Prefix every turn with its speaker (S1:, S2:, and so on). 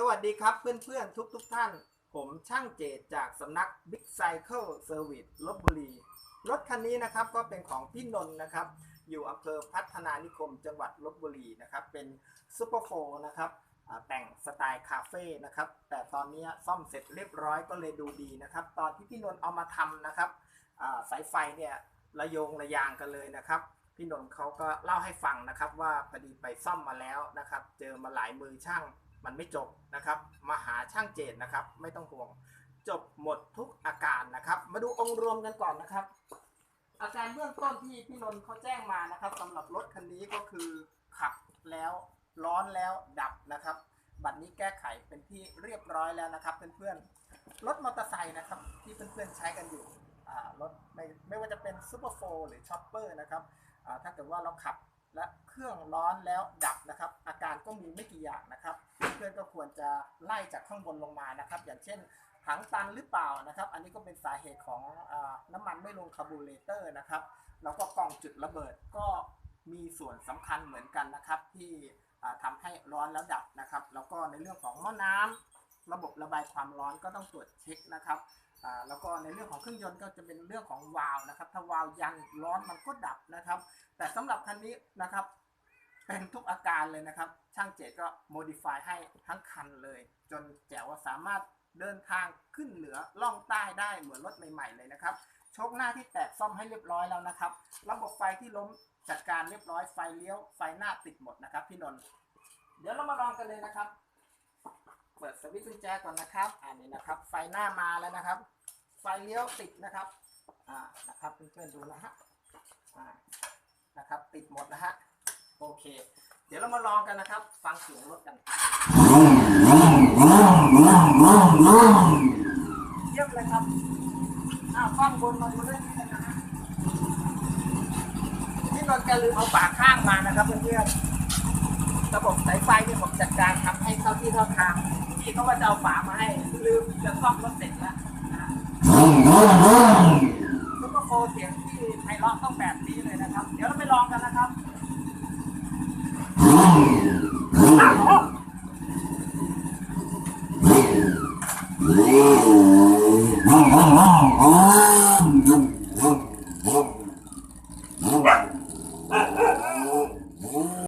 S1: สวัสดีครับเพื่อนๆ ทุกๆทท่าน ผมช่างเจตจากสำนัก Big Cycle Service ลบบุรี รถคันนี้นะครับก็เป็นของพี่นนท์นะครับ อยู่อำเภอพัฒนานิคมจังหวัดลบบุรีนะครับ เป็นซูเปอร์โฟนะครับแต่งสไตล์คาเฟ่นะครับ แต่ตอนนี้ซ่อมเสร็จเรียบร้อยก็เลยดูดีนะครับ ตอนที่พี่นนท์เอามาทำนะครับสายไฟเนี่ยระโยงระยางกันเลยนะครับ พี่นนท์เขาก็เล่าให้ฟังนะครับว่าพอดีไปซ่อมมาแล้วนะครับ เจอมาหลายมือช่าง มันไม่จบนะครับมาหาช่างเจตนะครับ ไม่ต้องห่วง จบหมดทุกอาการนะครับ มาดูองค์รวมกันก่อนนะครับ อาการเบื้องต้นที่พี่นนท์เขาแจ้งมานะครับสำหรับรถคันนี้ก็คือขับแล้วร้อนแล้วดับนะครับ บัตรนี้แก้ไขเป็นที่เรียบร้อยแล้วนะครับ เพื่อนๆรถมอเตอร์ไซค์นะครับ ที่เพื่อนๆใช้กันอยู่รถไม่ไม่ว่าจะเป็นซูเปอร์โฟหรือช็อปเปอร์นะครับถ้าเกิดว่าเราขับ และเครื่องร้อนแล้วดับนะครับ อาการก็มีไม่กี่อย่างนะครับ เพื่อนก็ควรจะไล่จากข้างบนลงมานะครับ อย่างเช่นถังตันหรือเปล่านะครับ อันนี้ก็เป็นสาเหตุของอน้ำมันไม่ลงคาร์บูเรเตอร์นะครับ แล้วก็กล่องจุดระเบิดก็มีส่วนสำคัญเหมือนกันนะครับ ที่อ่าทำให้ร้อนแล้วดับนะครับ แล้วก็ในเรื่องของหม้อน้ำ ระบบระบายความร้อนก็ต้องตรวจเช็คนะครับแล้วก็ในเรื่องของเครื่องยนต์ก็จะเป็นเรื่องของวาล์วนะครับถ้าวาล์วยันร้อนมันก็ดับนะครับ แต่สำหรับคันนี้นะครับ เป็นทุกอาการเลยนะครับ ช่างเจตก็โมดิฟายให้ทั้งคันเลย จนแจ๋วว่าสามารถเดินทางขึ้นเหนือล่องใต้ได้เหมือนรถใหม่ๆเลยนะครับโชคหน้าที่แตกซ่อมให้เรียบร้อยแล้วนะครับ ระบบไฟที่ล้มจัดการเรียบร้อยไฟเลี้ยวไฟหน้าติดหมดนะครับพี่นนท์เดี๋ยวเรามาลองกันเลยนะครับ เปิดสวิตช์กุญแจก่อนนะครับอันนี้นะครับ ไฟหน้ามาแล้วนะครับ ไฟเลี้ยวติดนะครับอ่านะครับเพื่อนๆดูนะฮะอ่านะครับ ติดหมดนะฮะโอเค เดี๋ยวเรามาลองกันนะครับ ฟังเสียงรถกันเยี่ยมเลยครับอ้าวฟังบนมาดูเรื่องนี้กันนะฮะที่นนแกลืมเอาฝาข้างมานะครับเพื่อนๆ ระบบสายไฟเนี่ยผมจัดการทำให้เข้าที่เข้าทางพี่เขาวาจะเอาฝามาให้ลืมจะซ่อมรถเสร็จแล้วนะซุปเปอร์โฟร์เสียงที่ไพเราะต้องแบบนี้เลยนะครับ เดี๋ยวเราไปลองกันนะครับอ้าว
S2: Oh,